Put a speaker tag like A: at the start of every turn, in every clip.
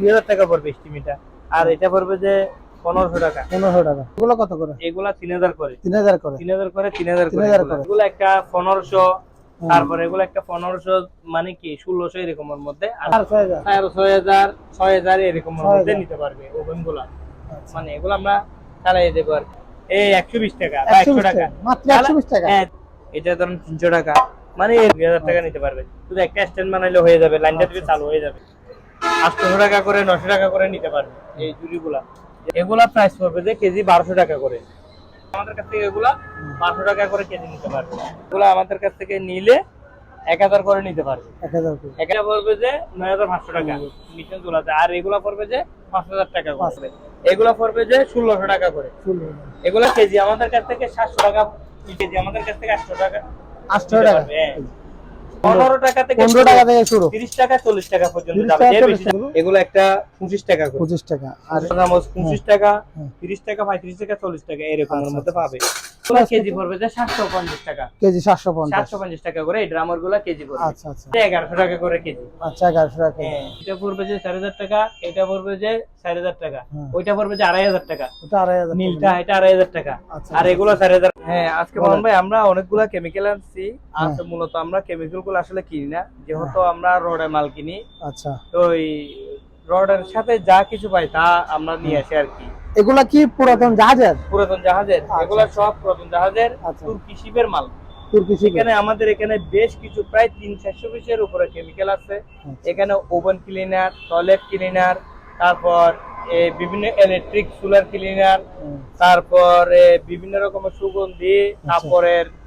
A: দুই হাজার টাকা পড়বে স্টিমিটা আর এটা পড়বে যে পনেরোশো টাকা।
B: পনেরোশো টাকা। এগুলো কত করে?
A: এগুলা তিন হাজার করে।
B: তিন হাজার করে।
A: তিন হাজার করে তিন হাজার করে
B: 3000 করে।
A: এগুলা একটা পনেরোশো তারপরে এগুলো একটা পনেরোশো মানে কি ষোলোশো এরকমের মধ্যে। আর
B: আর ছয় হাজার।
A: ছয় হাজার এরকমের মধ্যে নিতে পারবে
B: আচ্ছা।
A: মানে এগুলো আমরা চালাই দেবো আর এই একশো বিশ টাকা
B: একশো
A: টাকা।
B: টাকা। মাত্র একশো বিশ টাকা?
A: হ্যাঁ এটা ধরুন তিনশো টাকা। মানে দুই হাজার টাকা নিতে পারবে। শুধু একটা স্ট্যান্ড বানাইলে হয়ে যাবে লাইনটা
B: আচ্ছা,
A: দিবে চালু হয়ে যাবে। আটশো টাকা করে নশো টাকা করে নিতে পারবে এই জুড়িগুলা এগুলা প্রাইস পড়বে যে কেজি বারোশো টাকা করে। আমাদের কাছ থেকে এগুলা বারোশো টাকা করে কেজি নিতে পারবে। এগুলো আমাদের কাছ থেকে নিলে এক হাজার করে নিতে পারবে।
B: এক হাজার
A: পড়বে যে নয় হাজার পাঁচশো টাকা। মিশন চুলাতে আর এগুলা পড়বে যে পাঁচ হাজার টাকা করে। এগুলা পড়বে যে ষোলোশো টাকা করে। এগুলা কেজি আমাদের কাছ থেকে সাতশো টাকা কেজি আমাদের কাছ থেকে আটশো টাকা
B: আটশো টাকা।
A: পনেরো টাকা থেকে
B: পনেরো টাকা থেকে শুরু।
A: তিরিশ টাকা চল্লিশ টাকা পর্যন্ত
B: 30
A: যাবে।
B: টাকা,
A: যে
B: 40
A: বেশি
B: টাকা।
A: এগুলো একটা পঁচিশ টাকা
B: পঁচিশ টাকা আর
A: পঁচিশ টাকা। তিরিশ টাকা পঁয়ত্রিশ টাকা চল্লিশ টাকা এরকমের
B: আচ্ছা,
A: মধ্যে
B: আচ্ছা।
A: পাবে। কেজি পড়বে যে সাতশো পঞ্চাশ টাকা।
B: কেজি সাতশো
A: সাতশো পঞ্চাশ টাকা করে এই ড্রামারগুলা কেজি পড়বে।
B: আচ্ছা আচ্ছা।
A: এগারোশো টাকা করে কেজি।
B: আচ্ছা এগারোশো টাকা
A: হ্যাঁ, এটা পড়বে যে চার হাজার টাকা এটা পড়বে যে চার হাজার টাকা।
B: হ্যাঁ।
A: ওইটা পড়বে যে আড়াই হাজার টাকা।
B: ওটা আড়াই হাজার টাকা।
A: নীলটা এটা আড়াই হাজার টাকা।
B: আচ্ছা,
A: আর এগুলো চার হাজার হ্যাঁ আজকে
B: বলেন।
A: মোহন ভাই আমরা অনেকগুলা কেমিক্যাল আনছি। আর
B: হ্যাঁ।
A: মূলত আমরা কেমিক্যাল গুলো আসলে কিনি না। যেহেতু আমরা রডে মাল কিনি।
B: আচ্ছা।
A: তো ওই রডের সাথে যা কিছু পাই তা আমরা নিয়ে আসি আর কি।
B: এগুলা কি পুরাতন জাহাজের?
A: পুরাতন জাহাজের।
B: আচ্ছা,
A: এগুলো সব পুরাতন জাহাজের।
B: আচ্ছা।
A: তুর্কি শিপের মাল। এখানে আমাদের এখানে বেশ কিছু প্রায় তিন চারশো পিসের উপরে কেমিক্যাল আছে।
B: আচ্ছা।
A: এখানে ওভেন ক্লিনার টয়লেট ক্লিনার তারপর বিভিন্ন ইলেকট্রিক সোলার ক্লিনার তারপর বিভিন্ন রকমের সুগন্ধি তারপরে
B: হ্যাঁ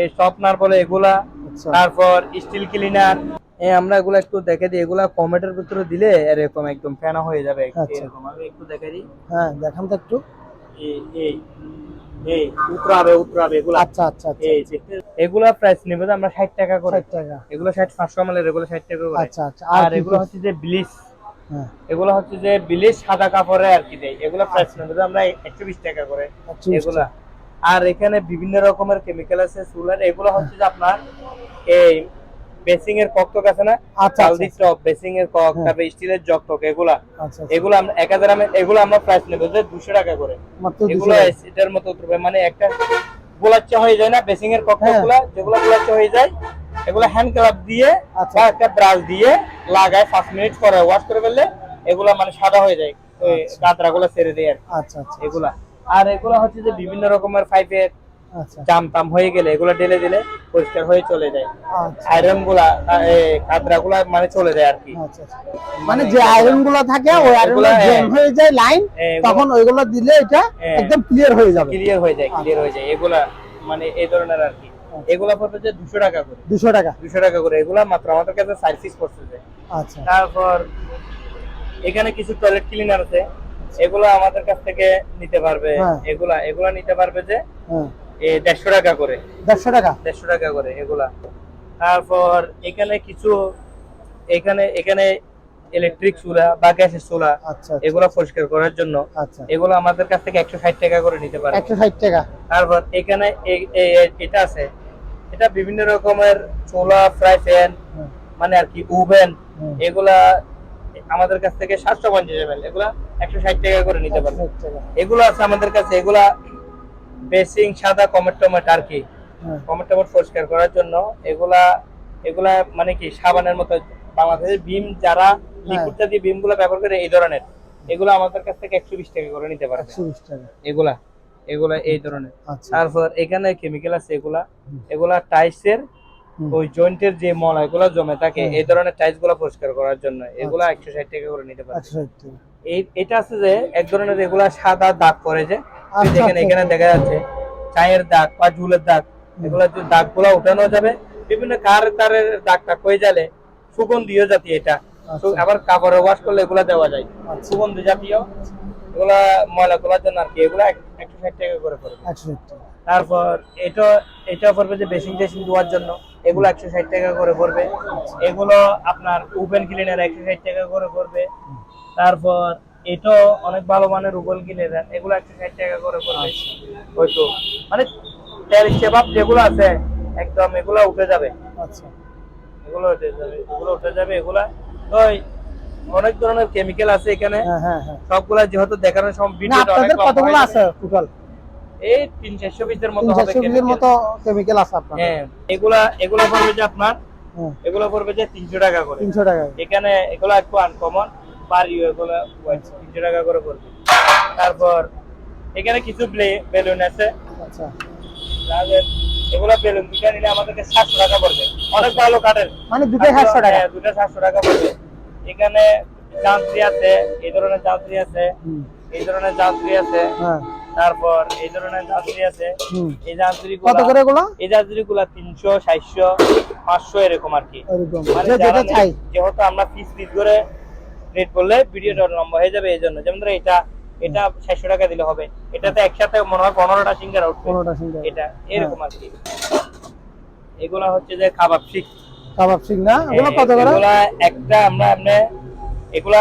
A: এই শপনার বলে এগুলা
B: আচ্ছা।
A: তারপর স্টিল ক্লিনার এই আমরা এগুলা একটু দেখে দিই এগুলা কমেটের ভিতরে দিলে এরকম একদম ফেনা হয়ে যাবে
B: আচ্ছা।
A: এরকম। আমি একটু দেখে দিই।
B: হ্যাঁ দেখান তো একটু।
A: এই এই এই উতরাবে উতরাবে এগুলা।
B: আচ্ছা আচ্ছা আচ্ছা।
A: এই এগুলা প্রাইস নেবে যে আমরা ষাট টাকা করে।
B: টাকা।
A: এগুলো ষাট পাঁচশো মালের এগুলো ষাট টাকা করে।
B: আচ্ছা আচ্ছা।
A: আর এগুলো হচ্ছে যে ব্লিচ।
B: হ্যাঁ।
A: এগুলো হচ্ছে যে ব্লিচ সাদা কাপড়ে আর কি দেয়। এগুলো প্রাইস নেবে আমরা একশো বিশ টাকা করে। এগুলা। আর এখানে বিভিন্ন রকমের কেমিক্যাল আছে সুলার এগুলো হচ্ছে যে আপনার এই বেসিং এর কক টক আছে না
B: আচ্ছা,
A: চালদি
B: আচ্ছা।
A: টপ বেসিং এর কক
B: হ্যাঁ।
A: তারপরে স্টিলের জগ টক এগুলা
B: আচ্ছা আচ্ছা।
A: এগুলো আমরা এক হাজার এগুলো আমরা প্রাইস নেব যে দুশো টাকা করে এগুলো এটার মতো মানে একটা গোলাচ্চা হয়ে যায় না বেসিং এর কক
B: হ্যাঁ।
A: গুলা যেগুলো গোলাচ্চা হয়ে যায় এগুলো হ্যান্ড ক্লাব দিয়ে
B: আচ্ছা।
A: বা একটা ব্রাশ দিয়ে লাগায় পাঁচ মিনিট করে ওয়াশ করে ফেললে এগুলা মানে সাদা হয়ে যায় ওই
B: আচ্ছা।
A: গাতরা গুলা ছেড়ে দেয় আর কি,
B: আচ্ছা আচ্ছা
A: এগুলা আর এগুলো হচ্ছে যে বিভিন্ন রকমের পাইপের
B: আচ্ছা।
A: জাম টাম হয়ে গেলে এগুলো ঢেলে দিলে পরিষ্কার হয়ে চলে যায়।
B: আচ্ছা।
A: আয়রনগুলা কাতরা গুলা মানে চলে যায় আর কি।
B: আচ্ছা আচ্ছা। মানে যে আয়রনগুলো থাকে ওই আয়রন
A: হ্যাঁ।
B: জ্যাম হয়ে যায় লাইন তখন ওইগুলো দিলে এটা
A: হ্যাঁ।
B: একদম ক্লিয়ার হয়ে যাবে।
A: ক্লিয়ার হয়ে যায় ক্লিয়ার হয়ে যায়। এগুলা মানে এই ধরনের আর কি।
B: আচ্ছা।
A: এগুলা পড়বে যে দুশো টাকা করে।
B: দুশো টাকা।
A: দুশো টাকা করে। এগুলা মাত্র আমাদের কাছে সার্ভিস করতেছে
B: আচ্ছা।
A: তারপর এখানে কিছু টয়লেট ক্লিনার আছে। এগুলা আমাদের কাছ থেকে নিতে পারবে।
B: হ্যাঁ।
A: এগুলা এগুলা নিতে পারবে যে
B: হ্যাঁ।
A: দেড়শো টাকা করে।
B: দেড়শো টাকা?
A: দেড়শো টাকা করে এগুলা। তারপর এখানে কিছু এখানে এখানে ইলেকট্রিক চুলা বা গ্যাসের চুলা
B: আচ্ছা
A: এগুলা পরিষ্কার করার জন্য
B: আচ্ছা।
A: এগুলো আমাদের কাছ থেকে একশো ষাট টাকা করে নিতে পারে
B: একশো ষাট টাকা।
A: তারপর এখানে এটা আছে। এটা বিভিন্ন রকমের চুলা ফ্রাই প্যান মানে আর কি ওভেন এগুলা আমাদের কাছ থেকে সাতশো পঞ্চাশ এমএল এগুলা একশো ষাট টাকা করে নিতে পারবে। এগুলো আছে আমাদের কাছে এগুলা বেসিং সাদা কমেট টমেট আর কি
B: হ্যাঁ,
A: কমেট টমেট পরিষ্কার করার জন্য এগুলা এগুলা মানে কি সাবানের মতো বাংলাদেশের বিম যারা লিকুইড জাতীয় বিমগুলা ব্যবহার করে এই ধরনের এগুলো আমাদের কাছ থেকে একশো বিশ টাকা করে নিতে পারবে।
B: 120 টাকা।
A: এগুলা এগুলা এই ধরনের।
B: আচ্ছা।
A: তারপর এখানে কেমিক্যাল আছে এগুলা। এগুলা টাইসের। ওই জয়েন্টের যে মল এগুলা জমে থাকে এই ধরনের টাইসগুলা পরিষ্কার করার জন্য। এগুলা একশো ষাট টাকা করে নিতে এই এটা আছে যে এক ধরনের এগুলা সাদা দাগ পরে যে
B: আচ্ছা,
A: দেখেন
B: আচ্ছা,
A: এখানে
B: আচ্ছা।
A: দেখা যাচ্ছে চায়ের দাগ বা ঝুলের দাগ এগুলা যে দাগগুলা উঠানো যাবে বিভিন্ন কার তারের দাগ টাগ হয়ে গেলে সুগন্ধিও জাতীয় এটা।
B: আচ্ছা।
A: আবার কাপড়ে ওয়াশ করলে এগুলা দেওয়া যায়।
B: আচ্ছা।
A: সুগন্ধি জাতীয় এগুলা ময়লা তোলার জন্য আর কি এগুলা এক- একশো ষাট টাকা করে পড়বে।
B: একশো ষাট টাকা।
A: তারপর এটা এটা পড়বে যে বেসিং টেসিং ধোয়ার জন্য। এগুলো একশো ষাট টাকা করে পড়বে। এগুলো আপনার ওপেন ক্লিনার একশো ষাট টাকা করে পড়বে। তারপর এটাও অনেক ভালো মানের ওপেন ক্লিনার এগুলো একশো ষাট টাকা করে পড়বে। হয়তো মানে তেল সেবাব যেগুলো আছে একদম এগুলো উঠে যাবে।
B: আচ্ছা।
A: এগুলো উঠে যাবে এগুলো উঠে যাবে এগুলা। ওই অনেক ধরনের কেমিক্যাল আছে এখানে।
B: হ্যাঁ হ্যাঁ হ্যাঁ।
A: সবগুলা যেহেতু দেখানোর সব
B: না
A: ভিডিও
B: আপনাদের কতগুলো আছে টোটাল
A: এই তিন চারশো পিসের মতো হবে
B: পিসের মতো কেমিক্যাল আছে আপনার।
A: হ্যাঁ এগুলা এগুলা পড়বে যে আপনার
B: হ্যাঁ।
A: এগুলা পড়বে যে তিনশো টাকা করে।
B: তিনশো টাকা
A: এখানে এগুলো একটু আনকমন পারি এগুলো তিনশো টাকা করে পড়বে। তারপর এখানে কিছু বেলুন আছে।
B: আচ্ছা।
A: তাহলে বেলুন দুটা নিলে আমাদেরকে সাতশো টাকা পড়বে। অনেক ভালো কাঠের।
B: মানে দুটোই সাতশো টাকা।
A: হ্যাঁ, দুটো সাতশো টাকা পড়বে। এখানে যান্ত্রী আছে এই ধরনের যান্ত্রী আছে। এই ধরনের যান্ত্রী আছে।
B: হ্যাঁ।
A: তারপর এই ধরনের যান্ত্রী আছে। এই যান্ত্রী
B: কত করে এগুলো?
A: এই যান্ত্রী গুলা তিনশো সাতশো পাঁচশো এরকম আর কি। মানে যেহেতু আমরা পিস পিস করে রেট করলে ভিডিওটা লম্বা হয়ে যাবে এই জন্য। যেমন ধরো এটা এটা সাতশো টাকা দিলে হবে। এটাতে একসাথে মনে হয় পনেরোটা সিঙ্গার উঠবে
B: পনেরোটা সিঙ্গার
A: এটা এরকম আর কি। এগুলা হচ্ছে যে কাবাব শিক
B: কাবাব সিং না? ওগুলো কত করে?
A: এগুলা একটা আমরা আপনি এগুলা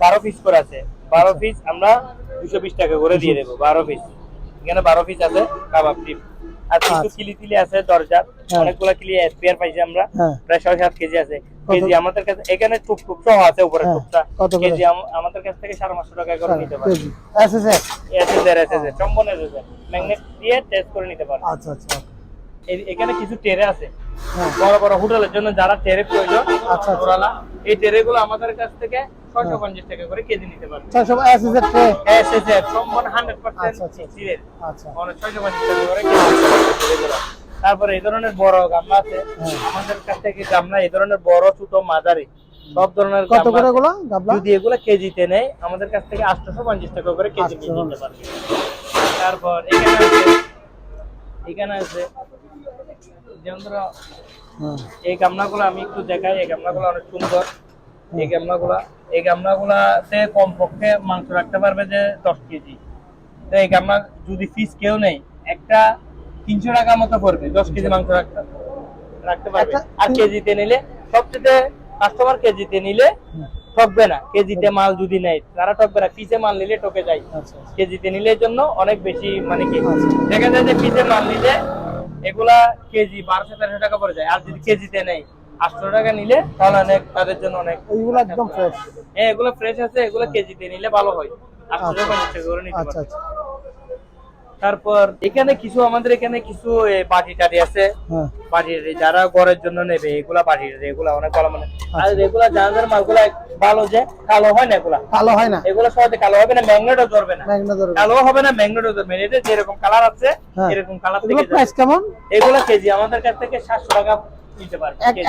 A: বারো পিস করে আছে। বারো পিস আমরা দুশো বিশ টাকা করে দিয়ে দেবো বারো পিস এখানে বারো পিস আছে কাবাব টিপ আর কিছু
B: আচ্ছা।
A: কিলি তিলি আছে দরজার
B: হ্যাঁ।
A: অনেকগুলা কিলি স্পেয়ার পাইছি আমরা
B: হ্যাঁ।
A: প্রায় ছয় সাত কেজি আছে। কেজি আমাদের কাছে এখানে টুক টুক সহ আছে উপরে
B: হ্যাঁ,
A: টুকটা কেজি আমাদের কাছ থেকে সাড়ে পাঁচশো টাকা করে নিতে পারবে
B: কেজি। এসএসএ
A: এসএসএর এসএসএর সম্পূর্ণ এসএসএর ম্যাগনেট দিয়ে টেস্ট করে নিতে পারবে
B: আচ্ছা আচ্ছা
A: এই- এখানে কিছু টেরে আছে
B: হ্যাঁ
A: বড় বড় হোটেলের জন্য যারা টেরে প্রয়োজন
B: আচ্ছা।
A: ওরালা এই টেরে গুলো আমাদের কাছ থেকে ছয়শো পঞ্চাশ টাকা করে কেজি নিতে পারবে
B: ছয়শো এসএসএ ট্রে
A: এসএসএর সম্পূর্ণ হান্ড্রেড পার্সেন্ট
B: আচ্ছা, আচ্ছা।
A: সিলের
B: আচ্ছা
A: মানে ছয়শো পঞ্চাশ টাকা করে কেজি নিতে পারবে টেরেগুলো। তারপরে এই ধরনের বড় গামলা আছে
B: হ্যাঁ।
A: আমাদের কাছ থেকে গামলা এই ধরনের বড় ছোট মাঝারি সব ধরনের
B: কত করে। এগুলো গাবলা
A: যদি এগুলো কেজিতে নেয় আমাদের কাছ থেকে আটশোশো পঞ্চাশ টাকা করে কেজি নিতে পারবে তারপর এখানে আছে এখানে আছে যেমন ধরো
B: হ্যাঁ।
A: এই গামলাগুলো আমি একটু দেখাই এই গামলাগুলো অনেক সুন্দর। এই গামলাগুলা এই গামলাগুলাতে কমপক্ষে মাংস রাখতে পারবে যে দশ কেজি। তো এই গামলা যদি পিস কেউ নেই একটা তিনশো টাকা মতো পড়বে দশ কেজি মাংস রাখতে রাখতে পারবে। আর কেজিতে নিলে সবচেয়ে কাস্টমার কেজিতে নিলে ঠকবে না। কেজিতে মাল যদি নেয় তারা ঠকবে না। পিসে মাল নিলে ঠকে যায়।
B: আচ্ছা আচ্ছা।
A: কেজিতে নিলে জন্য অনেক বেশি মানে কি
B: আচ্ছা।
A: দেখা যায় যে পিসে মাল নিলে এগুলা কেজি বারোশো তেরোশো টাকা পড়ে যায়। আর যদি কেজিতে নেই আটশো টাকা নিলে তাহলে অনেক তাদের জন্য অনেক
B: একদম ফ্রেশ
A: হ্যাঁ এগুলো ফ্রেশ আছে এগুলো কেজিতে নিলে ভালো হয়। আটশো
B: আচ্ছা।
A: টাকা নিচ্ছে করে নিতে
B: আচ্ছা আচ্ছা।
A: তারপর এখানে কিছু আমাদের এখানে কিছু পাটি বাটি টাটি আছে।
B: হ্যাঁ।
A: বাটির যারা ঘরের জন্য নেবে এগুলা বাটির এগুলা অনেক ভালো মানে। আর
B: আচ্ছা।
A: এগুলা যাদের মালগুলা ভালো যে কালো হয় না এগুলা?
B: কালো হয় না।
A: এগুলো সহজে কালো হবে না ম্যাগনেটও ধরবে না। কালো হবে না ম্যাগনেটও ধরবে না। এটা যেরকম কালার আছে
B: হ্যাঁ।
A: এরকম কালার
B: এগুলো
A: থেকে
B: প্রাইস কেমন?
A: এগুলা কেজি আমাদের কাছ থেকে সাতশো টাকা নিতে পারবে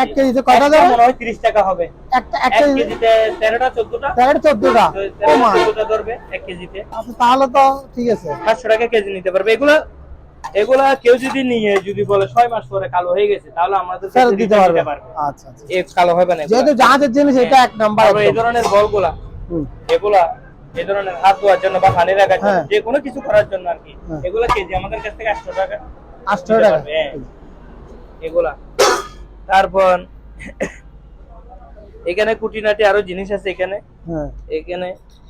B: এক কেজিতে কয়টা দেবে
A: মনে হয় তিরিশ টাকা হবে।
B: একটা এক
A: কেজিতে
B: ও মা।
A: ধরবে এক
B: আচ্ছা তাহলে তো ঠিক আছে।
A: সাতশো টাকা কেজি নিতে পারবে। এগুলা এগুলা কেউ যদি নিয়ে যদি বলে ছয় মাস পরে কালো হয়ে গেছে তাহলে আমাদের
B: ফেরত দিতে পারবে। আচ্ছা আচ্ছা।
A: এ কালো হবে না
B: যেহেতু জাহাজের জিনিস এটা এক নাম্বার
A: এই ধরনের বলগুলা এগুলা এই ধরনের হাত ধোয়ার জন্য বা পানি রাখার জন্য
B: হ্যাঁ।
A: যে কোনো কিছু করার জন্য আর কি।
B: হ্যাঁ।
A: এগুলা কেজি আমাদের কাছ থেকে আটশো টাকা
B: আটশো
A: দিতে
B: টাকা
A: পারবে, হ্যাঁ। এগুলা। তারপর এখানে কুটিনাটি আরও জিনিস আছে এখানে।
B: হ্যাঁ।
A: এখানে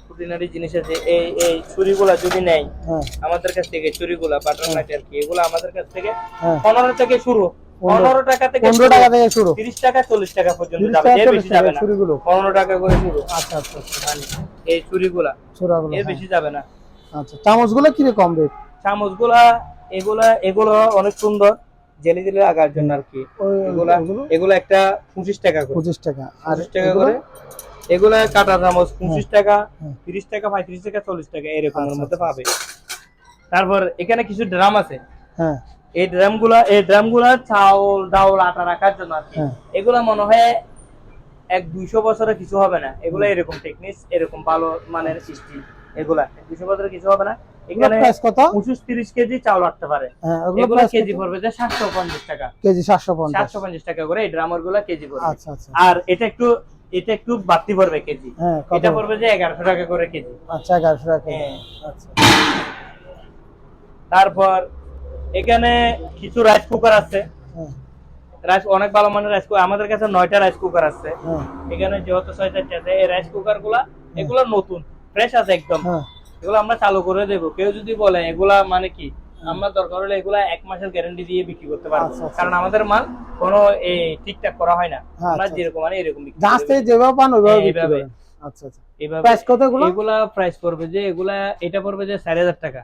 A: কুটিনাটি জিনিস আছে। এই এই ছুরিগুলা যদি নেয়
B: হ্যাঁ।
A: আমাদের কাছ থেকে ছুরিগুলা বাটার নাট আর কি এগুলো আমাদের কাছ থেকে
B: হ্যাঁ।
A: পনেরো থেকে শুরু। পনেরো টাকা থেকে
B: পনেরো টাকা থেকে শুরু।
A: তিরিশ টাকা চল্লিশ টাকা পর্যন্ত যাবে। এর বেশি যাবে না। পনেরো টাকা করে শুরু।
B: আচ্ছা আচ্ছা আচ্ছা।
A: মানে এই ছুরিগুলা এর
B: হ্যাঁ।
A: বেশি যাবে না।
B: আচ্ছা চামচগুলো কীরকম রেট?
A: চামচগুলা এগুলা এগুলো অনেক সুন্দর। জেলি জেলি জন্য আর কি। এগুলা একটা পঁচিশ টাকা
B: পঁচিশ টাকা। আর
A: টাকা? করে। এগুলা কাটা চামচ পঁচিশ টাকা
B: হ্যাঁ।
A: তিরিশ টাকা পঁয়ত্রিশ টাকা চল্লিশ টাকা এরকমের
B: আচ্ছা,
A: মধ্যে
B: আচ্ছা।
A: পাবে। তারপর এখানে কিছু ড্রাম আছে।
B: হ্যাঁ।
A: এই ড্রামগুলা এই ড্রামগুলা চাউল ডাউল আটা রাখার জন্য আর কি।
B: হ্যাঁ।
A: এগুলা মনে হয় এক দুইশো বছরে কিছু হবে না। এগুলা এরকম টেকনিক এরকম ভালো মানের সৃষ্টি এগুলা দুইশো বছরে কিছু হবে না। এখানে
B: প্রাইস কত?
A: পঁচিশ তিরিশ কেজি চাউল রাখতে পারে।
B: হ্যাঁ
A: এগুলো কেজি পড়বে যে সাতশো পঞ্চাশ টাকা।
B: কেজি সাতশো পঞ্চাশ।
A: সাতশো পঞ্চাশ টাকা করে এই ড্রামারগুলা কেজি পড়বে।
B: আচ্ছা আচ্ছা।
A: আর এটা একটু এটা একটু বাড়তি পড়বে কেজি।
B: হ্যাঁ
A: এটা পড়বে যে এগারোশো টাকা করে কেজি।
B: আচ্ছা এগারোশো টাকা
A: হ্যাঁ।
B: আচ্ছা।
A: তারপর এখানে কিছু রাইস কুকার আছে। রাইস অনেক ভালো মানের রাইস কুকার আমাদের কাছে নয়টা রাইস কুকার আছে। এখানে যেহেতু ছয় চারটে আছে এই রাইস কুকারগুলা এগুলো নতুন ফ্রেশ আছে একদম।
B: হ্যাঁ।
A: এগুলো আমরা চালু করে দেবো। কেউ যদি বলে এগুলা মানে কি? আমরা দরকার হলে এগুলা এক মাসের গ্যারান্টি দিয়ে বিক্রি করতে পারব
B: আচ্ছা, আচ্ছা।
A: কারণ আমাদের মাল কোনো এই ঠিকঠাক করা হয় না।
B: হ্যাঁ,
A: আমরা
B: আচ্ছা,
A: যেরকম মানে এরকম বিক্রি
B: থেকে যেভাবে পান ওইভাবে
A: হ্যাঁ,
B: বিক্রি। করেন আচ্ছা আচ্ছা। প্রাইস কত এগুলো?
A: এগুলা প্রাইস পড়বে যে এগুলা এটা পড়বে যে টাকা।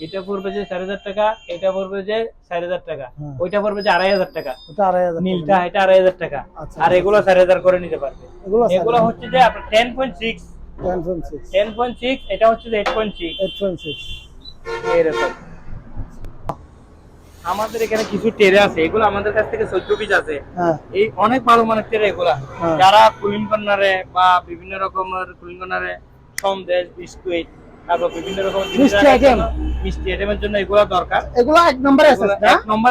A: এটা পড়বে যে চার হাজার টাকা এটা পড়বে যে চার হাজার টাকা।
B: হ্যাঁ।
A: ওইটা পড়বে যে আড়াই হাজার টাকা।
B: ওটা
A: নীলটা এটা টাকা।
B: আচ্ছা
A: আর এগুলো চার হাজার করে নিতে পারবে।
B: এগুলো
A: হচ্ছে যে আপনার ten point six
B: ten point six
A: ten point six এটা হচ্ছে যে eight point six
B: eight point six
A: এরকম আমাদের এখানে কিছু টেরে আছে এগুলো আমাদের কাছ থেকে চোদ্দ পিস আছে।
B: হ্যাঁ।
A: এই অনেক ভালো মানের টেরে এগুলা।
B: হ্যাঁ।
A: যারা কুলিন কর্নারে বা বিভিন্ন রকমের কুলিন কর্নারে সন্দেশ বিস্কুট তারপর বিভিন্ন জিনিস
B: মিষ্টি
A: আইটেমের জন্য এগুলো দরকার।
B: এগুলো এক নম্বরে আছে
A: এক নম্বর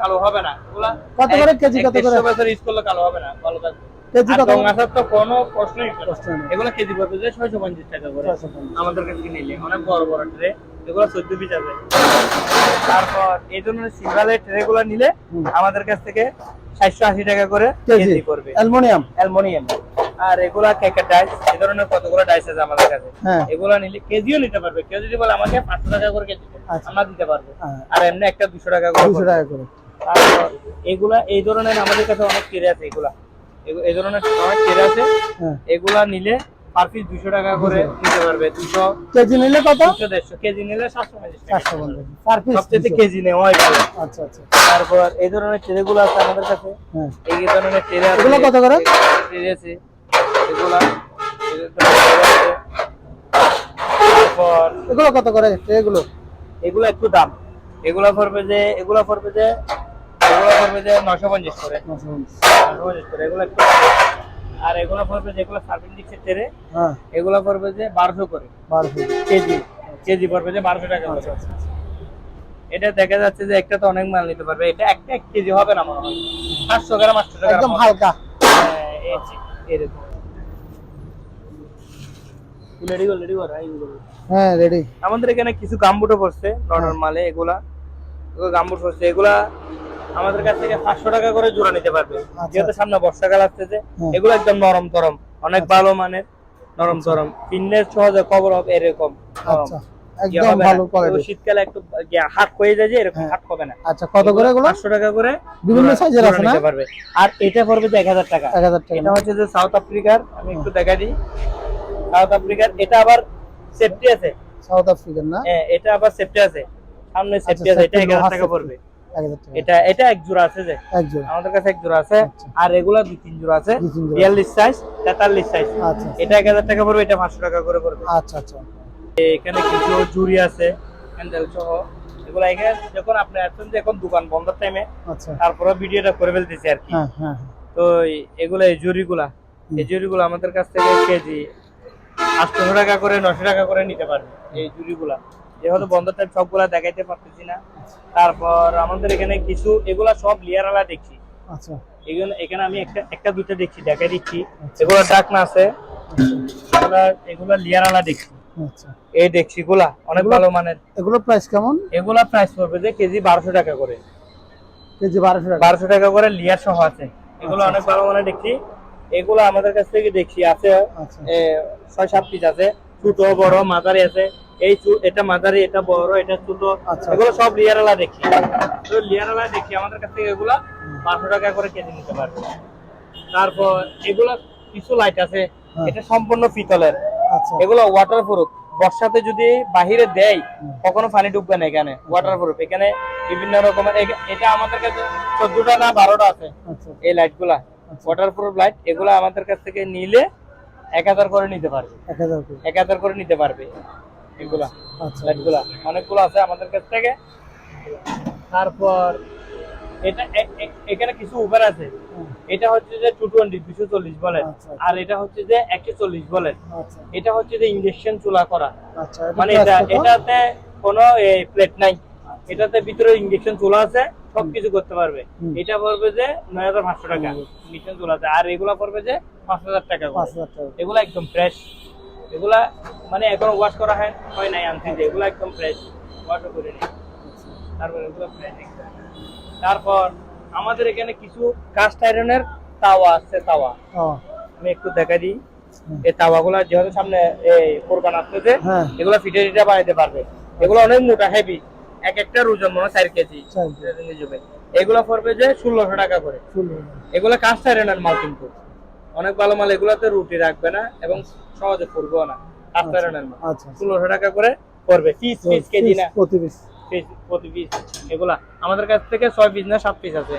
A: কালো হবে না। এগুলা
B: কত করে কেজি, কত করে?
A: বছর ইউজ করলে কালো হবে না ভালো থাকবে।
B: কেজি
A: আর
B: কত
A: তো কোনো প্রশ্নই
B: প্রশ্ন নেই।
A: এগুলো কেজি পড়বে যে ছয়শো পঞ্চাশ টাকা করে।
B: 650
A: আমাদের কাছে নিলে অনেক বড় বড় ট্রে এগুলো চোদ্দ পিস আছে তারপর এই ধরনের সিঙ্গালের ট্রে গুলো নিলে আমাদের কাছ থেকে সাতশো আশি টাকা করে
B: কেজি।
A: কেজি পড়বে।
B: অ্যালুমিনিয়াম।
A: আর এগুলা কেকের ডাইস এই ধরনের কতগুলো ডাইস আছে আমাদের কাছে?
B: হ্যাঁ।
A: এগুলো নিলে কেজিও নিতে পারবে। কেউ যদি বলে আমাকে পাঁচশো টাকা করে কেজি
B: আচ্ছা।
A: আমরা দিতে পারব।
B: হ্যাঁ।
A: আর এমনি একটা দুশো টাকা করে
B: দুশো
A: পড়বে।
B: টাকা করে।
A: তারপর এগুলা এই ধরনের আমাদের কাছে অনেক কেড়ে আছে এগুলা। এগু- এই ধরনের অনেক কেড়ে আছে।
B: হ্যাঁ।
A: এগুলা নিলে পার পিস দুশো টাকা করে নিতে পারবে। দুশো
B: কেজি নিলে কত?
A: দুশো দেড়শো। কেজি নিলে সাতশো
B: পার পিস
A: সবচেয়ে কেজি নেওয়াই ভালো
B: আচ্ছা আচ্ছা।
A: তারপর এই ধরনের ট্রেগুলো আছে আমাদের কাছে।
B: হ্যাঁ।
A: এই ধরনের ট্রে আছে।
B: এগুলো কত করে?
A: ট্রে আছে। এগুলা। তারপর
B: এগুলো কত করে? এগুলো
A: এগুলো একটু দাম। এগুলা পড়বে যে এগুলা পড়বে যে এগুলা পড়বে যে নশো পঞ্চাশ করে। নশো পঞ্চাশ। করে। এগুলো একটু আর এগুলো পড়বে যেগুলো সার্ভিং দিচ্ছে ট্রে
B: হ্যাঁ।
A: এগুলো পড়বে যে বারোশো করে।
B: বারোশো।
A: কেজি কেজি পড়বে যে বারোশো টাকা করে।
B: আচ্ছা আচ্ছা
A: এটা দেখা যাচ্ছে যে একটা তো অনেক মাল নিতে পারবে। এটা একটা এক কেজি হবে না মনে হয়? সাতশো গ্রাম আটশো টাকা
B: একদম হালকা।
A: হ্যাঁ, এরকম।
B: হ্যাঁ রেডি।
A: আমাদের এখানে কিছু গাম্বুটও পড়ছে নর্মাল মালে এগুলা গাম্বুট পড়ছে। এগুলা আমাদের কাছ থেকে পাঁচশো টাকা করে জোড়া নিতে পারবে। যেহেতু সামনে বর্ষাকাল আসতেছে। এগুলো একদম নরম তরম অনেক ভালো মানের নরম তরম। কিনলে সহজে খবর হবে এরকম।
B: আচ্ছা।
A: ইয়ে শীতকালে একটু ইয়ে হাট হয়ে যায় যে এরকম। হাট হবে না।
B: আচ্ছা কত করে এগুলো?
A: পাঁচশো টাকা করে
B: বিভিন্ন সাইজের আছে না?
A: নিতে পারবে। আর এটা পড়বে যে টাকা। এটা হচ্ছে যে সাউথ আফ্রিকার আমি একটু দেখা দিই। সাউথ আফ্রিকার এটা আবার সেফটি আছে।
B: সাউথ আফ্রিকান না?
A: হ্যাঁ এটা আবার সেফটি আছে। সামনে সেফটি
B: আচ্ছা,
A: আছে এটা টাকা পড়বে। এটা এটা এক জোড়া আছে যে?
B: এক জোড়া।
A: আমাদের কাছে এক জোড়া আছে।
B: আচ্ছা।
A: আর এগুলা দুই তিন জোড়া আছে। বিয়াল্লিশ সাইজ তেতাল্লিশ সাইজ
B: আচ্ছা
A: এটা এক হাজার টাকা পড়বে এটা পাঁচশো টাকা করে পড়বে।
B: আচ্ছা আচ্ছা।
A: এখানে কিছু জুড়ি আছে হ্যান্ডেল সহ। এগুলো এখানে যখন আপনি আসছেন যে এখন দোকান বন্ধের টাইমে
B: আচ্ছা।
A: তারপরে ভিডিওটা করে ফেলতেছি আর কি।
B: হ্যাঁ হ্যাঁ
A: তো এই- এগুলো এই জুড়িগুলা এই জুড়িগুলো আমাদের কাছ থেকে কেজি আটশো টাকা করে নশো টাকা করে নিতে পারবে এই জুড়িগুলা। যেহেতু বন্ধ টাইম সবগুলা দেখাইতে পারতেছি না। তারপর আমাদের এখানে কিছু এগুলা সব লিয়ারালা দেখছি।
B: আচ্ছা।
A: এগুলো এখানে আমি একটা একটা দুটো দেখছি দেখাই দিচ্ছি। এগুলো ডাক না আছে। এগুলা এগুলা লিয়ারালা দেখছি।
B: আচ্ছা।
A: এই দেখছি গুলা অনেক ভালো মানের।
B: এগুলোর প্রাইস কেমন?
A: এগুলা প্রাইস পড়বে যে কেজি বারোশো টাকা করে।
B: কেজি বারোশো টাকা।
A: বারোশো টাকা করে লিয়ার সহ আছে। এগুলো
B: আচ্ছা,
A: অনেক ভালো মানের দেখছি। এগুলো আমাদের কাছ থেকে দেখছি আছে
B: আচ্ছা।
A: ছয় সাত পিস আছে। ছোট বড় মাঝারি আছে। এই এটা মাঝারি এটা বড় এটা ছোট
B: আচ্ছা।
A: এগুলো সব লিয়ারালা দেখি। তো লিয়ারালা দেখি আমাদের কাছ থেকে এগুলা পাঁচশো টাকা করে কেজি নিতে পারবে। তারপর এগুলা কিছু লাইট আছে
B: হ্যাঁ।
A: এটা সম্পূর্ণ পিতলের।
B: আচ্ছা।
A: এগুলো ওয়াটার প্রুফ বর্ষাতে যদি বাহিরে দেয় কখনো পানি ডুববে না এখানে ওয়াটার প্রুফ এখানে বিভিন্ন রকমের এটা আমাদের কাছে চোদ্দটা না বারোটা আছে
B: আচ্ছা।
A: এই
B: লাইটগুলা।
A: ওয়াটার প্রুফ লাইট এগুলো আমাদের কাছ থেকে নিলে এক হাজার করে নিতে পারবে।
B: এক হাজার করে
A: নিতে পারবে। এগুলা
B: আচ্ছা।
A: লাইটগুলা অনেকগুলো আছে আমাদের কাছ থেকে। তারপর এটা এখানে কিছু উপর আছে। এটা হচ্ছে যে টু টোয়েন্টি দুশো চল্লিশ বলেন।
B: আচ্ছা।
A: আর এটা হচ্ছে যে একশো চল্লিশ বলেন।
B: আচ্ছা।
A: এটা হচ্ছে যে ইঞ্জেকশন চুলা করা।
B: আচ্ছা
A: মানে এটা এটাতে কোনো প্লেট নাই। এটাতে ভিতরে ইঞ্জেকশন চুলা আছে সবকিছু করতে পারবে। এটা পড়বে যে নয় হাজার পাঁচশো টাকা। ইঞ্জেকশন চুলা আছে। আর এগুলা পড়বে যে পাঁচ হাজার টাকা করে।
B: পাঁচ হাজার টাকা।
A: এগুলা একদম ফ্রেশ এগুলা মানে এখনও ওয়াশ করা হয় হয় নাই আনছি যে এগুলা একদম ফ্রেশ ওয়াশও করে নিই। তারপর এগুলো ফ্রেশ তারপর আমাদের এখানে কিছু কাস্ট আয়রনের তাওয়া আছে তাওয়া। আমি একটু দেখা দিই। এই তাওয়াগুলা যেহেতু সামনে এই কোরবান আসতেছে এগুলো ফিটে ফিটে বানাইতে পারবে। এগুলো অনেক মোটা হেভি এক একটা ওজন মনে হয় চার কেজি। এগুলো পড়বে যে ষোলোশো টাকা করে। এগুলো কাস্ট আয়রনের মাল কিন্তু। অনেক ভালো মাল এগুলাতে রুটি রাখবে না এবং সহজে ফুলবেও না। প্যারনের মাল।
B: আচ্ছা
A: ষোলোশো টাকা করে পড়বে পিস পিস কেজি না?
B: প্রতি পিস।
A: পিস প্রতি পিস। এগুলা আমাদের কাছ থেকে ছয় পিস না সাত পিস আছে।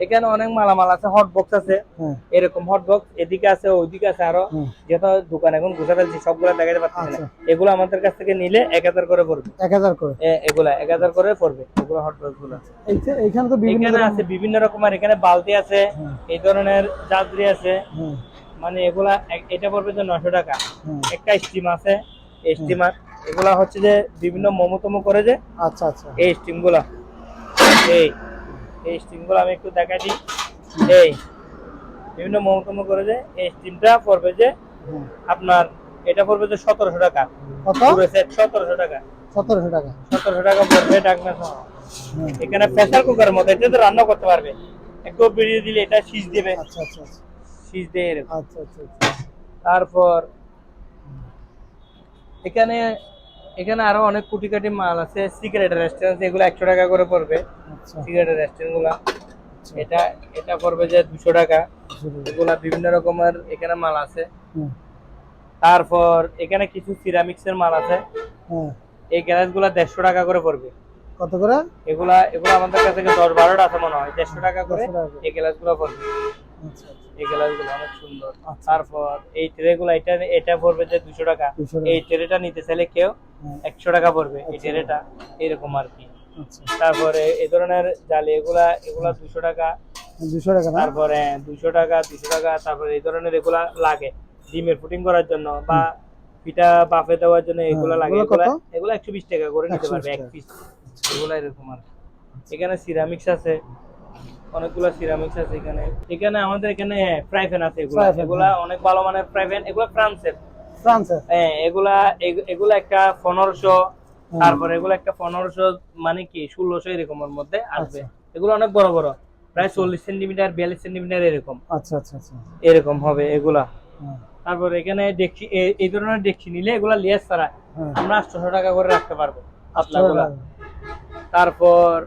A: এখানে অনেক মালামাল আছে হট বক্স আছে।
B: হ্যাঁ।
A: এরকম হট বক্স এদিকে আছে ওইদিকে আছে
B: আরও।
A: যেহেতু দোকান এখন গুছা ফেলছি সবগুলো দেখাতে পারছি না।
B: আচ্ছা।
A: এগুলো আমাদের কাছ থেকে নিলে এক হাজার করে পড়বে।
B: এক হাজার করে?
A: এগুলা এক হাজার করে পড়বে এগুলো হট
B: বক্সগুলো। এইখানে তো বিভিন্ন
A: এখানে আছে বিভিন্ন রকমের এখানে বালতি আছে এই ধরনের জাজরি আছে। মানে এগুলা এটা পড়বে যে নশো টাকা। একটা স্টিম আছে স্টিমার এগুলা হচ্ছে যে বিভিন্ন মোমো তোমো করে যে
B: আচ্ছা আচ্ছা।
A: এই স্টিমগুলা। এই এই স্টিমগুলো আমি একটু দেখাই দিই। এই বিভিন্ন মোমো করে যে এই স্টিমটা পড়বে যে আপনার এটা পড়বে যে সতেরোশো টাকা।
B: কত?
A: পুরো সেট সতেরোশো টাকা।
B: সতেরোশো টাকা।
A: সতেরোশো টাকা পড়বে ডাকনা সহ। এখানে প্রেসার কুকারের মতো এটা তো রান্না করতে পারবে। একটু বেরিয়ে দিলে এটা দেবে।
B: আচ্ছা আচ্ছা আচ্ছা।
A: এরকম।
B: আচ্ছা আচ্ছা আচ্ছা।
A: তারপর এখানে এখানে আরও অনেক কোটি কাটি মাল আছে সিগারেটের রেস্টুরেন্ট এগুলো একশো টাকা করে পড়বে। সিগারেটের
B: রেস্টুরেন্টগুলা।
A: এটা এটা পড়বে যে দুশো টাকা। এগুলা বিভিন্ন রকমের এখানে মাল আছে। তারপর এখানে কিছু সিরামিক্স এর মাল আছে।
B: হ্যাঁ।
A: এই গ্যালাসগুলা দেড়শো টাকা করে পড়বে।
B: কত করে?
A: এগুলা এগুলো আমাদের কাছে দশ বারোটা আছে মনে হয়। দেড়শো টাকা করে
B: 150 টাকা করে।
A: এই গ্যালাসগুলা পড়বে।
B: আচ্ছা। আচ্ছা
A: অনেক সুন্দর।
B: আচ্ছা।
A: তারপর এই ট্রে গুলা এটা এটা পড়বে যে দুশো টাকা।
B: 200 টাকা।
A: এই ট্রেটা নিতে চাইলে কেউ
B: হ্যাঁ,
A: একশো টাকা পড়বে। এই
B: আচ্ছা।
A: ট্রেটা এরকম আর কি।
B: আচ্ছা।
A: তারপরে এই ধরনের জালি এগুলা এগুলা দুশো টাকা।
B: দুশো টাকা
A: তারপরে দুশো টাকা দুশো টাকা তারপরে এই ধরনের এগুলা লাগে। ডিমের ফুটিং করার জন্য বা পিঠা বাফে দেওয়ার জন্য এগুলা লাগে।
B: হ্যাঁ, এগুলো
A: এগুলা একশো বিশ টাকা করে নিতে
B: 120
A: পারবে এক পিস এগুলা এরকম আর কি। এখানে সিরামিক্স আছে। অনেকগুলো সিরামিক্স আছে এখানে। এখানে আমাদের এখানে ফ্রাই প্যান আছে এগুলা। এগুলা
B: হ্যাঁ।
A: অনেক ভালো মানের ফ্রাই প্যান এগুলো ফ্রান্সের।
B: ফ্রান্সের?
A: হ্যাঁ এগুলা এগ- এগুলা একটা পনেরোশো তারপরে এগুলো একটা পনেরোশো মানে কি ষোলোশো এরকমের মধ্যে আসবে।
B: আচ্ছা।
A: এগুলো অনেক বড় বড়। প্রায় চল্লিশ সেন্টিমিটার বিয়াল্লিশ সেন্টিমিটার এরকম।
B: আচ্ছা আচ্ছা আচ্ছা।
A: এরকম হবে এগুলা।
B: হ্যাঁ,
A: তারপর এখানে এ- এই ধরনের ডেকচি নিলে এগুলা লেস ছাড়া
B: হ্যাঁ।
A: আমরা আটশোশো টাকা করে রাখতে পারব।
B: আটশো
A: তারপর।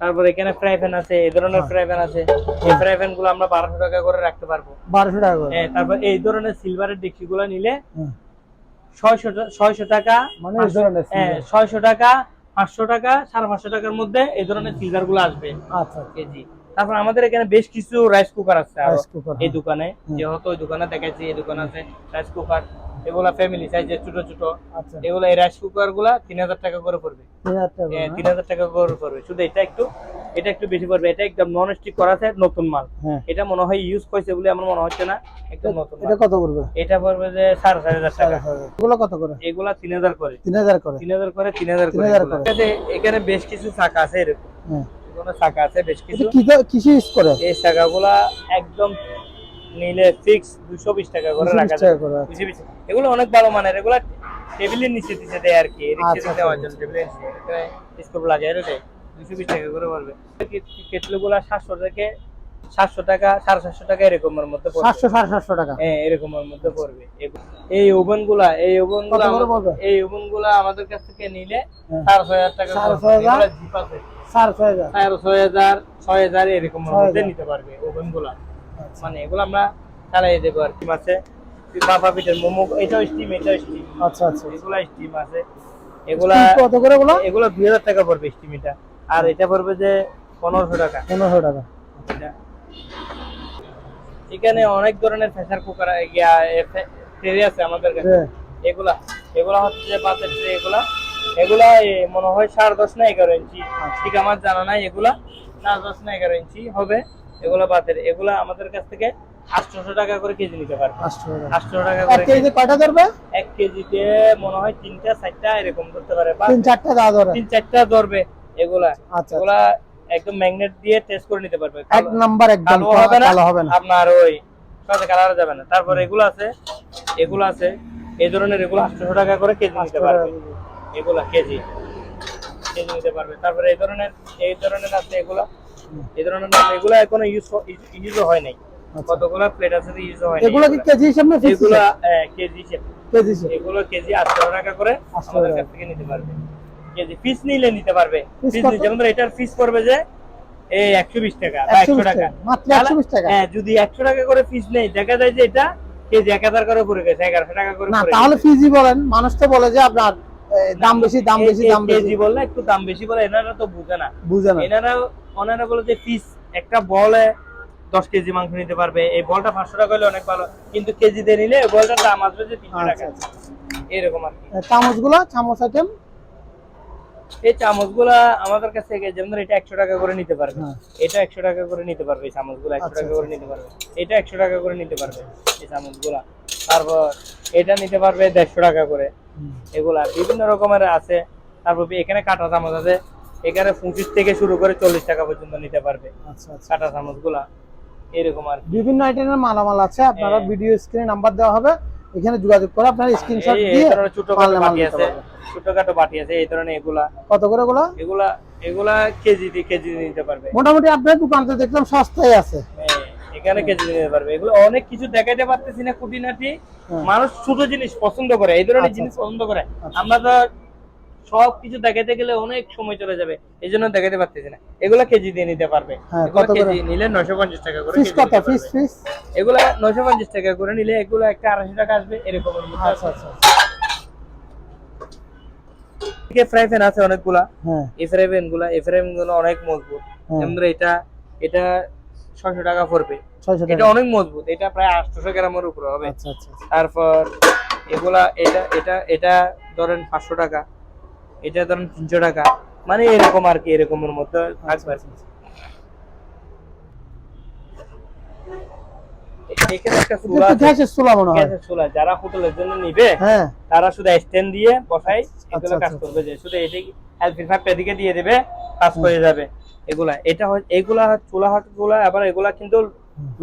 A: তারপর এখানে ফ্রাই প্যান আছে এই ধরনের ফ্রাই প্যান আছে। এই ফ্রাই প্যানগুলো আমরা বারোশো টাকা করে রাখতে পারব।
B: বারোশো টাকা করে।
A: হ্যাঁ, তারপর এই ধরনের সিলভারের ডেকচি গুলো নিলে
B: হ্যাঁ,
A: ছয়শো টাকা
B: মানে এই ধরনের
A: হ্যাঁ ছয়শো টাকা পাঁচশো টাকা সাড়ে পাঁচশো টাকার মধ্যে এই ধরনের সিলভারগুলো আসবে।
B: আচ্ছা
A: কেজি। তারপর আমাদের এখানে বেশ কিছু রাইস কুকার আছে এই দোকানে। যেহেতু ওই দোকানে দেখাচ্ছি এই দোকান আছে রাইস কুকার এগুলা ফ্যামিলি সাইজের ছোট ছোট।
B: আচ্ছা।
A: এগুলা এই রাইস কুকারগুলা তিন হাজার টাকা করে পড়বে।
B: তিন হাজার টাকা করে,
A: তিন হাজার টাকা করে পড়বে। শুধু এটা একটু এটা একটু বেশি পড়বে। এটা একদম নন স্টিক করা আছে নতুন মাল।
B: হ্যাঁ।
A: এটা মনে হয় ইউজ করছে বলে আমার মনে হচ্ছে না একদম নতুন
B: এটা কত করবে
A: এটা পড়বে যে সাড়ে চার হাজার টাকা।
B: এগুলো কত করে?
A: এগুলা তিন হাজার করে।
B: তিন হাজার করে।
A: তিন হাজার করে তিন হাজার করে
B: 3000
A: এগুলা।
B: করে।
A: ঠিক আছে, এখানে বেশ কিছু চাকা আছে এরকম।
B: হ্যাঁ।
A: চাকা আছে বেশ কিছু।
B: কিসে ইউজ করে?
A: এই চাকাগুলা একদম নিলে ফিক্স দুশো বিশ টাকা করে রাখা যায়। এগুলো অনেক ভালো মানের এগুলা টেবিলের নিচে দিতে দেয় আর কি রিক্সে দেওয়ার জন্য টেবিলের নিচে। এখানে লাগে আর দুশো বিশ টাকা করে পড়বে। কেটলগুলা সাতশো থেকে সাতশো টাকা সাড়ে সাতশো টাকা এরকমের মধ্যে পড়বে।
B: সাতশো সাড়ে সাতশো টাকা।
A: হ্যাঁ এরকমের মধ্যে পড়বে। এই ওভেনগুলা এই
B: ওভেনগুলা?
A: এই ওভেনগুলা আমাদের কাছ থেকে নিলে
B: হ্যাঁ।
A: সাড়ে ছয় হাজার টাকা
B: সাড়ে ছয় হাজার?
A: এগুলা
B: সাড়ে ছয় হাজার।
A: সাড়ে ছয় হাজার ছয় হাজার এরকম মধ্যে নিতে পারবে
B: ওভেনগুলা।
A: মানে এগুলো আমরা চালাই দেবো আর কি। আছে। বাবা পিঠের মোমো এটাও স্টিম এটাও স্টিম
B: আচ্ছা আচ্ছা।
A: এগুলা স্টিম আছে। এগুলা
B: কত করে বলো?
A: এগুলো দুই হাজার টাকা পড়বে স্টিম এটা। আর এটা পড়বে যে পনেরোশো টাকা।
B: পনেরোশো টাকা।
A: এখানে অনেক ধরনের প্রেসার কুকার ট্রে আছে আমাদের কাছে।
B: হ্যাঁ,
A: এগুলা এগুলা হচ্ছে যে ট্রে এগুলা। এগুলা মনে হয় সাড়ে দশ না এগারো ইঞ্চি। ঠিক আমার জানা নাই এগুলা সাড়ে দশ না এগারো ইঞ্চি হবে। এগুলা বাতের এগুলা আমাদের কাছ থেকে আটশোশো টাকা করে কেজি নিতে পারবে।
B: আটশো টাকা।
A: করে
B: কেজি কয়টা ধরবে?
A: এক কেজিতে মনে হয় তিনটা চারটা এরকম ধরতে পারে।
B: তিন চারটা দা ধরে।
A: তিন চারটা ধরবে এগুলা।
B: আচ্ছা
A: এগুলা একদম ম্যাগনেট দিয়ে টেস্ট করে নিতে পারবে।
B: এক নাম্বার একদম
A: কালো হবে না আপনার ওই সাথে কালার যাবে না। তারপর এগুলো আছে এগুলো আছে এই ধরনের এগুলো আটশোশো টাকা করে কেজি নিতে পারবে। এগুলা কেজি। কেজি নিতে পারবে। তারপরে এই ধরনের এই ধরনের আছে এগুলা। এই ধরনের আছে এগুলা এখনও ইউজ ইউজ হয় নাই।
B: আচ্ছা।
A: কতগুলা প্লেট আছে ইউজ হয়
B: এগুলো কি কেজি হিসাবে
A: এগুলা কেজি হিসেবে।
B: কেজি হিসেবে।
A: এগুলো কেজি আটশো টাকা করে
B: 800
A: আমাদের কাছ থেকে নিতে পারবে। কেজি পিস নিলে নিতে পারবে। পিস? যেমন এটার পিস পড়বে যে এই একশো বিশ টাকা বা
B: 120
A: একশো টাকা।
B: টাকা, মাত্র 120 টাকা?
A: হ্যাঁ যদি একশো টাকা করে পিস নেই দেখা যায় যে এটা কেজি এক হাজার করে পড়ে গেছে এগারোশো টাকা করে
B: না তাহলে। ফিজি বলেন। মানুষ তো বলে যে আপনার দাম বেশি দাম বেশি দাম বেশি।
A: বললে একটু দাম বেশি বলে এনারা তো বুঝে না।
B: বুঝে না।
A: এনারা ওনারা বলে যে পিস একটা বলে দশ কেজি মাংস নিতে পারবে। এই বলটা পাঁচশো টাকা হলে অনেক ভালো। কিন্তু কেজি দিয়ে নিলে এই বলটার দাম আসবে যে তিনশো
B: আচ্ছা,
A: টাকা।
B: আচ্ছা।
A: এরকম আর কি।
B: চামচগুলা চামচ আইটেম
A: এই চামচগুলা আমাদের কাছ থেকে যেমন এটা একশো টাকা করে নিতে পারবে। এটা একশো টাকা করে নিতে পারবে এই চামচগুলা একশো
B: আচ্ছা,
A: টাকা করে নিতে পারবে। এটা একশো টাকা করে নিতে পারবে এই চামচগুলা তারপর এটা নিতে পারবে দেড়শো টাকা করে। এগুলা বিভিন্ন রকমের আছে। তারপর এখানে কাঁটা চামচ আছে। এখানে পঁচিশ থেকে শুরু করে চল্লিশ টাকা পর্যন্ত নিতে পারবে
B: আচ্ছা আচ্ছা।
A: কাঁটা চামচগুলা এরকম আর।
B: বিভিন্ন আইটেমের মালামাল আছে। আপনারা
A: হ্যাঁ।
B: ভিডিও স্ক্রিনে নাম্বার দেওয়া হবে। এখানে যোগাযোগ করে আপনারা স্ক্রিনশট
A: এই
B: দিয়ে
A: ধরনের ছোটখাটো বাটি আছে।
B: পারবেন।
A: ছোটখাটো বাটি আছে এই ধরনের এগুলা।
B: কত করে গুলো
A: এগুলা এগুলা কেজি দিয়ে কেজি দিয়ে নিতে পারবে।
B: মোটামুটি আপনার দোকানতে দেখলাম সস্তায় আছে।
A: হ্যাঁ, এখানে কেজি নিতে পারবে। এগুলো অনেক কিছু দেখাইতে পারতেছি না খুঁটিনাটি।
B: হ্যাঁ।
A: মানুষ ছোট জিনিস পছন্দ করে এই ধরনের
B: আচ্ছা,
A: জিনিস
B: আচ্ছা।
A: পছন্দ করে।
B: আচ্ছা।
A: আমরা তো সব কিছু গেলে অনেক সময় চলে যাবে এই জন্য পারতেছি না। এগুলা কেজি দিয়ে নিতে পারবে।
B: হ্যাঁ, কত
A: কেজি নিলে নয়শো পঞ্চাশ টাকা করে এগুলা নয়শো পঞ্চাশ টাকা করে নিলে এগুলো একটা আড়াইশো টাকা আসবে এরকম
B: আচ্ছা আচ্ছা
A: ফ্রাই প্যান আছে অনেকগুলা।
B: হ্যাঁ।
A: এই ফ্রাই প্যানগুলা এই ফ্রাই প্যানগুলো অনেক মজবুত। এটা এটা ছয়শো টাকা পড়বে। এটা অনেক মজবুত এটা প্রায় আটশোশো গ্রামের উপরে হবে।
B: আচ্ছা আচ্ছা আচ্ছা।
A: তারপর এগুলা এটা এটা এটা ধরেন পাঁচশো টাকা এটা ধরেন তিনশো টাকা মানে এরকম আর কি এরকমের মধ্যে থাকবে আর কি। এখানে একটা
B: এটা
A: চুলা
B: তো
A: আছে,
B: গ্যাসের চুলা মনে হয়।
A: গ্যাসের চুলা যারা হোটেলের জন্য নিবে
B: হ্যাঁ।
A: তারা শুধু স্ট্যান্ড দিয়ে বসাই এগুলো কাজ করবে যে শুধু এটি এলপি ফাইভ এদিকে দিয়ে দিবে কাজ করে যাবে। এগুলা এটা এগুলা চুলা হাট আবার এগুলা কিন্তু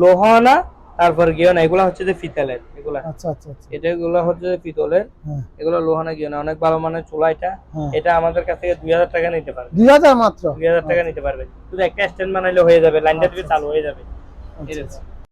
A: লোহা না তারপর গিয়ে না এগুলা হচ্ছে যে পিতলের এগুলা।
B: আচ্ছা আচ্ছা আচ্ছা।
A: এটা এগুলা হচ্ছে যে পিতলের
B: হ্যাঁ।
A: এগুলো লোহা না গিয়ে না অনেক ভালো মানের চুলা এটা।
B: হ্যাঁ।
A: এটা আমাদের কাছ থেকে দুই হাজার টাকা নিতে পারবে।
B: দুই হাজার মাত্র?
A: দুই হাজার টাকা নিতে পারবে। শুধু একটা স্ট্যান্ড বানাইলে হয়ে যাবে লাইনটা চালু হয়ে যাবে।